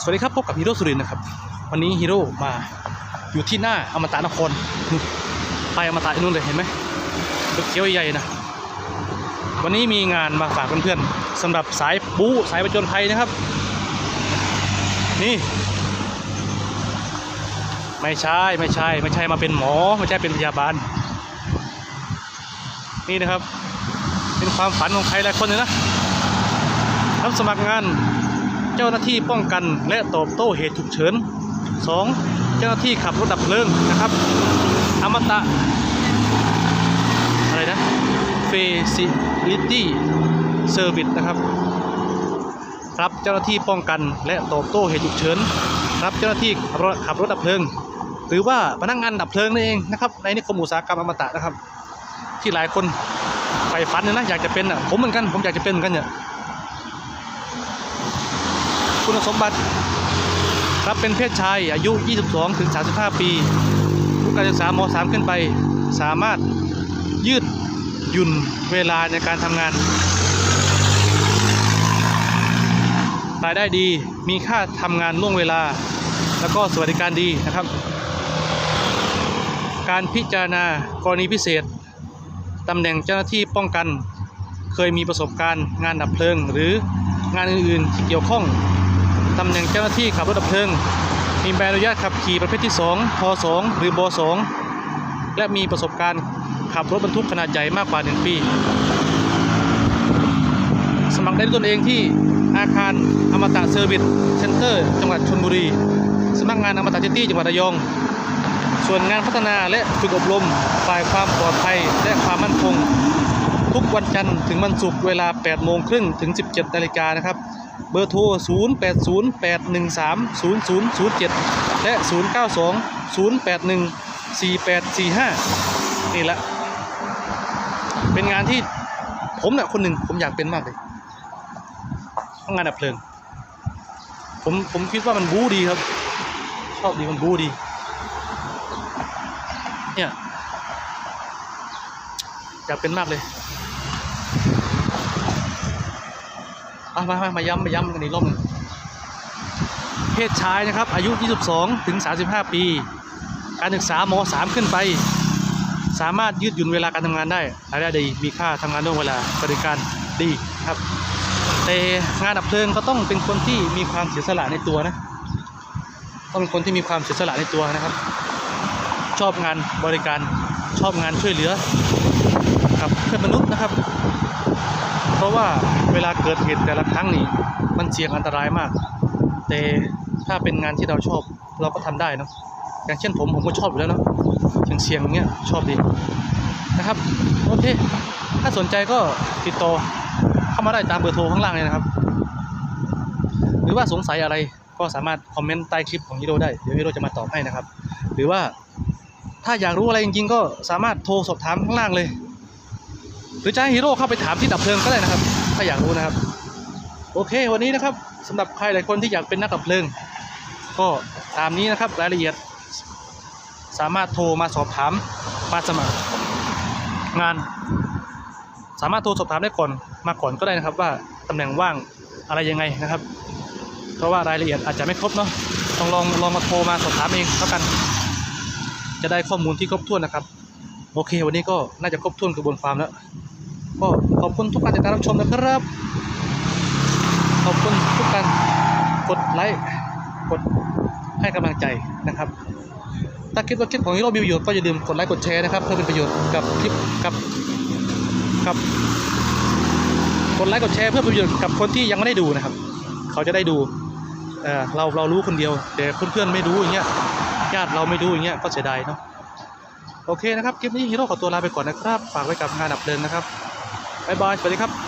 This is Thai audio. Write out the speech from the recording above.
สวัสดีครับพบกับฮีโร่สุรินนะครับ วันนี้ฮีโร่มาอยู่ที่หน้าอมตะนครไปอมตะนู่นเลยเห็นไหมรถเขียวใหญ่ๆนะวันนี้มีงานมาฝากเพื่อนๆสำหรับสายบู๊สายประจนภัยนะครับ นี่ ไม่ใช่ไม่ใช่ ไม่ใช่มาเป็นหมอ ไม่ใช่เป็นพยาบาล นี่นะครับ เป็นความฝันของใครหลายคนเลยนะรับสมัครงาน เจ้าหน้าที่ป้องกันและตอบโต้เหตุฉุกเฉิน 2. เจ้าหน้าที่ขับรถดับเพลิงนะครับ อมตะ อะไรนะ Facility Service นะครับ รับเจ้าหน้าที่ป้องกันและตอบโต้เหตุฉุกเฉิน รับเจ้าหน้าที่ขับรถขับรถดับเพลิง หรือว่าพนักงานดับเพลิงนั่นเองนะครับ ในนิคมอุตสาหกรรมอมตะนะครับ ที่หลายคนใฝ่ฝันเนี่ยนะอยากจะเป็นอะผมเหมือนกันผมอยากจะเป็นเหมือนกันเนี่ย คุณสมบัติรับเป็นเพศชายอายุ 22 ถึง 35 ปีผู้การศึกษาม3ขึ้นไป สามารถยืดหยุ่นเวลาในการทำงานรายได้ดีมีค่าทำงานล่วงเวลา แล้วก็สวัสดิการดีนะครับ การพิจารณากรณีพิเศษตำแหน่งเจ้าหน้าที่ป้องกัน เคยมีประสบการณ์งานดับเพลิง หรืองานอื่นๆที่เกี่ยวข้อง ตำแหน่งเจ้าหน้าที่ขับรถดับเพลิง มีใบอนุญาตขับขี่ประเภทที่ 2พ2หรือบ2และมีประสบการณ์ขับรถบรรทุกขนาดใหญ่มากกว่า 1 ปี สมัครได้ด้วยตนเองที่อาคารอมตะเซอร์วิสเซ็นเตอร์ จังหวัดชลบุรีสำนักงานอมตะซิตี้จังหวัดระยอง ส่วนงานพัฒนาและฝึกอบรมฝ่ายความปลอดภัยและความมั่นคง ทุกวันจันทร์ถึงวันศุกร์เวลา 8 โมงครึ่งถึง 17 นาฬิกานะครับ เบอร์โทร 0808130007 และ 092-081-4845 นี่แหละ เป็นงานที่ผมเนี่ยคนหนึ่งผมอยากเป็นมากเลยทำงานดับเพลิง ผมผมคิดว่ามันบู๊ดีครับ ชอบดีมันบู๊ดี เนี่ยอยากเป็นมากเลย อะมามามาย้ำมาย้ำกันอีกรอบนึงเพศชายนะครับ อายุ 22 ถึง 35 ปี การศึกษาม 3 ขึ้นไป สามารถยืดหยุ่นเวลาการทำงานได้รายได้ดีมีค่าทำงานล่วงเวลาบริการดีครับ แต่งานดับเพลิงก็ต้องเป็นคนที่มีความเสียสละในตัวนะต้องเป็นคนที่มีความเสียสละในตัวนะครับ ชอบงานบริการชอบงานช่วยเหลือกับเพื่อนมนุษย์นะครับ เพราะว่า วลาเกิดเหตุแต่ละครั้งนี่มันเสี่ยงอันตรายมาก แต่ถ้าเป็นงานที่เราชอบเราก็ทำได้เนะอย่างเช่นผมผมก็ชอบอยู่แล้วเนาะเสี่ยงเสียงอย่างเงี้ยชอบดีนะครับโอเคถ้าสนใจก็ติดต่อเข้ามาได้ตามเบอร์โทรข้างล่างเลยนะครับ หรือว่าสงสัยอะไรก็สามารถคอมเมนต์ใต้คลิปของฮีโร่ได้เดี๋ยวฮีโร่จะมาตอบให้นะครับ หรือว่าถ้าอยากรู้อะไรจริงๆ ก็สามารถโทรสอบถามข้างล่างเลย หรือจะให้ฮีโร่เข้าไปถามที่ดับเพลิงก็ได้นะครับ ถ้าอยากรู้นะครับ โอเค วันนี้นะครับสำหรับใครหลายคนที่อยากเป็นนักดับเพลิง ก็ตามนี้นะครับรายละเอียด สามารถโทรมาสอบถามมาสมัครงาน สามารถโทรสอบถามได้ก่อนมาก่อนก็ได้นะครับ ว่าตำแหน่งว่างอะไรยังไงนะครับ เพราะว่ารายละเอียดอาจจะไม่ครบเนาะต้องลองลองมาโทรมาสอบถามเองแล้วกัน จะได้ข้อมูลที่ครบถ้วนนะครับ โอเค วันนี้ก็น่าจะครบถ้วนกระบวนความแล้ว ก็ขอบคุณทุกการติดตามรับชมนะครับ ขอบคุณทุกการกดไลค์กดให้กำลังใจนะครับ ถ้าคิดว่าคลิปของฮีโร่มีประโยชน์ก็อย่าลืมกดไลค์กดแชร์นะครับเพื่อเป็นประโยชน์กับคลิปกับกับกดไลค์กดแชร์เพื่อเป็นประโยชน์กับคนที่ยังไม่ได้ดูนะครับ เขาจะได้ดูเออเราเรารู้คนเดียวแต่เพื่อนๆไม่รู้อย่างเงี้ยญาติเราไม่รู้อย่างเงี้ยก็เสียดายเนาะโอเคนะครับคลิปนี้ฮีโร่ขอตัวลาไปก่อนนะครับ ฝากไว้กับงานดับเพลิงนะครับ บ๊ายบาย สวัสดีครับ